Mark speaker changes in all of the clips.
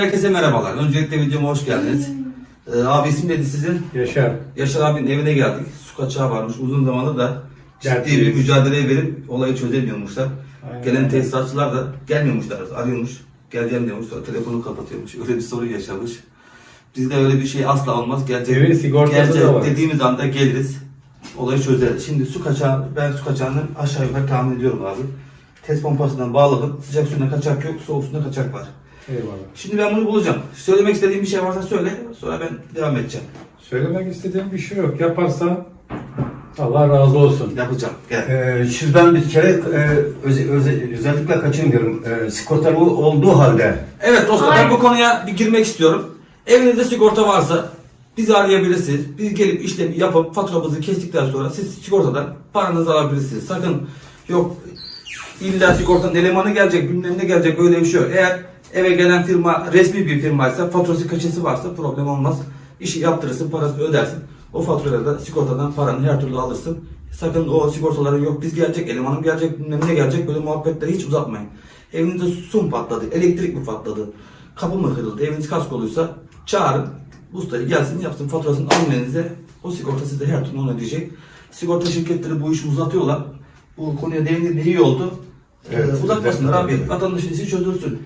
Speaker 1: Herkese merhabalar. Öncelikle videoma hoş geldiniz. Ee, abi isim neydi sizin?
Speaker 2: Yaşar.
Speaker 1: Yaşar abinin evine geldik. Su kaçağı varmış. Uzun zamandır da ciddi bir mücadele verip olayı çözemiyormuşlar.
Speaker 2: Aynen.
Speaker 1: Gelen tesisatçılar da gelmiyormuşlar. Arıyormuş. Geleceğim diyormuş. Sonra telefonu kapatıyormuş. Öyle bir sorun yaşamış. Bizde öyle bir şey asla olmaz. Gelecek,
Speaker 2: Evin sigortası
Speaker 1: gelecek
Speaker 2: da var.
Speaker 1: dediğimiz anda geliriz. Olayı çözeriz. Şimdi su kaçağı, ben su kaçağını aşağı yukarı tahmin ediyorum abi. Test pompasından bağladım. Sıcak suyuna kaçak yok, soğuk suyuna kaçak var.
Speaker 2: Eyvallah.
Speaker 1: Şimdi ben bunu bulacağım. Söylemek istediğim bir şey varsa söyle. Sonra ben devam edeceğim.
Speaker 2: Söylemek istediğim bir şey yok. Yaparsan Allah razı olsun.
Speaker 1: Yapacağım. Gel.
Speaker 3: Ee, şuradan bir kere e, öze- öze- özellikle kaçınmıyorum. E, sigortalı olduğu halde
Speaker 1: Evet dostlar ben bu konuya bir girmek istiyorum. Evinizde sigorta varsa bizi arayabilirsiniz. Biz gelip işlemi yapıp faturamızı kestikten sonra siz sigortadan paranızı alabilirsiniz. Sakın yok illa sigortanın elemanı gelecek bilmem ne gelecek öyle bir şey yok. Eğer eve gelen firma resmi bir firmaysa faturası kaçısı varsa problem olmaz. İşi yaptırırsın parasını ödersin. O faturayla da sigortadan paranı her türlü alırsın. Sakın o sigortaların yok biz gelecek elemanım gelecek bilmem ne gelecek böyle muhabbetleri hiç uzatmayın. Evinizde su mu patladı, elektrik mi patladı, kapı mı kırıldı, eviniz kaskoluysa çağırın. Ustayı gelsin yapsın faturasını alın elinize. O sigorta size her türlü onu ödeyecek. Sigorta şirketleri bu işi uzatıyorlar. Bu konuya değindiğinde iyi oldu.
Speaker 3: Evet,
Speaker 1: Ee, uzatmasınlar abi. Vatandaşın işi çözülsün.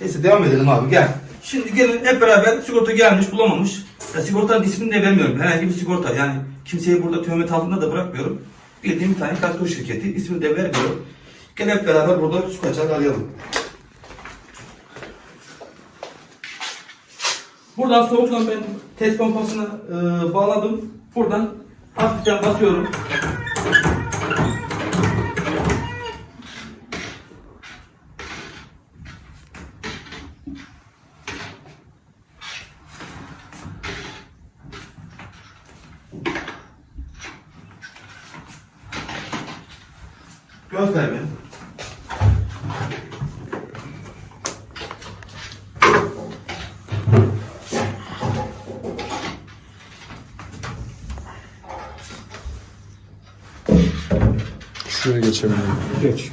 Speaker 1: Neyse devam edelim abi gel. Şimdi gelin hep beraber sigorta gelmiş bulamamış. Ya, sigortanın ismini de vermiyorum. Herhangi bir sigorta yani kimseyi burada töhmet altında da bırakmıyorum. Bildiğim bir tane kasko şirketi ismini de vermiyorum. Gel hep beraber burada su kaçak arayalım. Buradan soğuktan ben test pompasını e, bağladım. Buradan hafiften basıyorum. Göster beni.
Speaker 4: Şuraya geçebilirim.
Speaker 2: Geç.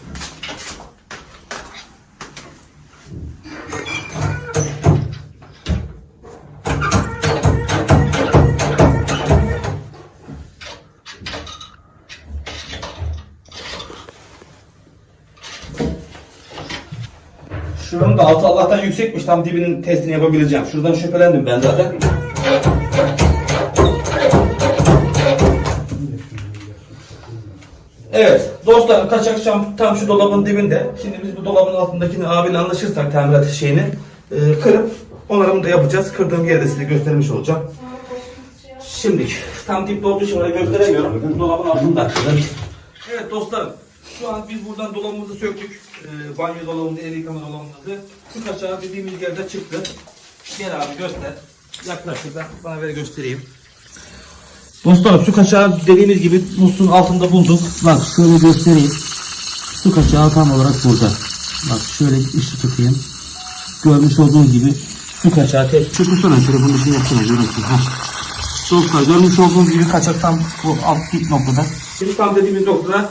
Speaker 1: Şuranın da altı Allah'tan yüksekmiş. Tam dibinin testini yapabileceğim. Şuradan şüphelendim ben zaten. Evet. Dostlar kaçak şam tam şu dolabın dibinde. Şimdi biz bu dolabın altındakini abiyle anlaşırsak tamirat şeyini e, kırıp onarımını da yapacağız. Kırdığım yeri de size göstermiş olacağım. Şimdi tam olduğu için orayı gösteremiyorum. Dolabın altında. Evet dostlarım. Şu an biz buradan dolabımızı söktük. Ee, banyo dolabını, el yıkama dolabımızı. Su kaçağı dediğimiz yerde çıktı. Gel abi göster. Yaklaştır ben bana ver göstereyim. Dostlarım su kaçağı dediğimiz gibi musluğun altında bulduk. Bak şöyle göstereyim. Su kaçağı tam olarak burada. Bak şöyle ışık tutayım. Görmüş olduğunuz gibi su kaçağı tek. Çöpürsene şöyle bunu şey yapsana görürsün. Heh. Dostlar görmüş olduğunuz gibi kaçak tam bu alt noktada. Şimdi tam dediğimiz noktada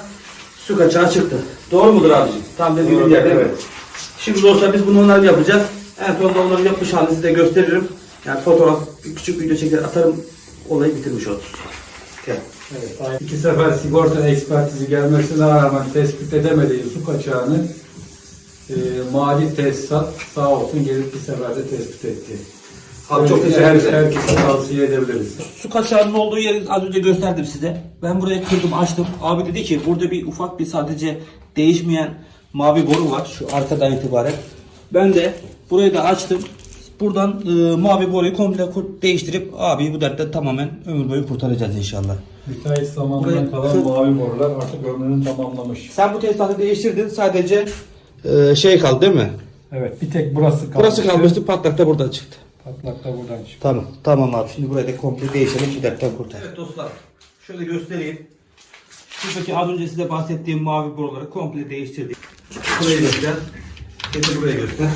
Speaker 1: su kaçağı çıktı. Doğru mudur abicim? Tam dediğimiz
Speaker 3: Doğru,
Speaker 1: yerde.
Speaker 3: evet.
Speaker 1: Şimdi dostlar biz bunu onları yapacağız. En sonunda onları yapmış halini size gösteririm. Yani fotoğraf, bir küçük video çeker atarım. Olayı bitirmiş oluruz. Gel.
Speaker 2: Evet. İki sefer sigorta ekspertizi gelmesine rağmen tespit edemediği su kaçağını e, mali tesisat sağ olsun gelip bir seferde tespit etti.
Speaker 1: Abi çok teşekkür
Speaker 2: Her-. Herkese tavsiye edebiliriz.
Speaker 1: Su kaçağının olduğu yeri az önce gösterdim size. Ben buraya kırdım açtım. Abi dedi ki burada bir ufak bir sadece değişmeyen mavi boru var şu arkadan itibaren. Ben de burayı da açtım. Buradan e, mavi boruyu komple değiştirip abi bu dertten tamamen ömür boyu kurtaracağız inşallah.
Speaker 2: Müteahhit zamanından
Speaker 1: Buraya-
Speaker 2: kalan mavi borular artık ömrünü tamamlamış.
Speaker 1: Sen bu tesisatı değiştirdin sadece e, şey kaldı değil mi?
Speaker 2: Evet bir tek burası kalmıştı.
Speaker 1: Burası kalmıştı patlak da buradan çıktı.
Speaker 2: Patlak da buradan çıktı.
Speaker 1: Tamam. Tamam abi. Şimdi burayı da komple değişelim. Bu dertten kurtar. Evet dostlar. Şöyle göstereyim. Şuradaki az önce size bahsettiğim mavi boruları komple değiştirdik. Burayı göster. Getir buraya göster.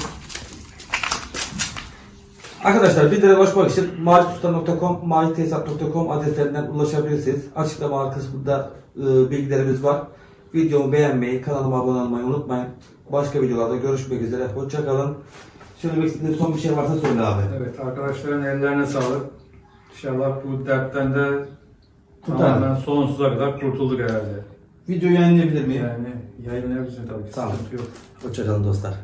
Speaker 1: Arkadaşlar bizlere ulaşmak için maritsusta.com, maritesat.com adreslerinden ulaşabilirsiniz. Açıklama kısmında e, bilgilerimiz var. Videomu beğenmeyi, kanalıma abone olmayı unutmayın. Başka videolarda görüşmek üzere. Hoşçakalın. Söylemek istediğin son bir şey varsa söyle abi.
Speaker 2: Evet arkadaşların ellerine sağlık. İnşallah bu dertten de
Speaker 1: Kurtar.
Speaker 2: tamamen sonsuza kadar kurtulduk herhalde.
Speaker 1: Video yayınlayabilir miyim?
Speaker 2: Yani yayınlayabilirsin tabii ki.
Speaker 1: Tamam.
Speaker 2: Sıkıntı yok.
Speaker 1: Hoşçakalın dostlar.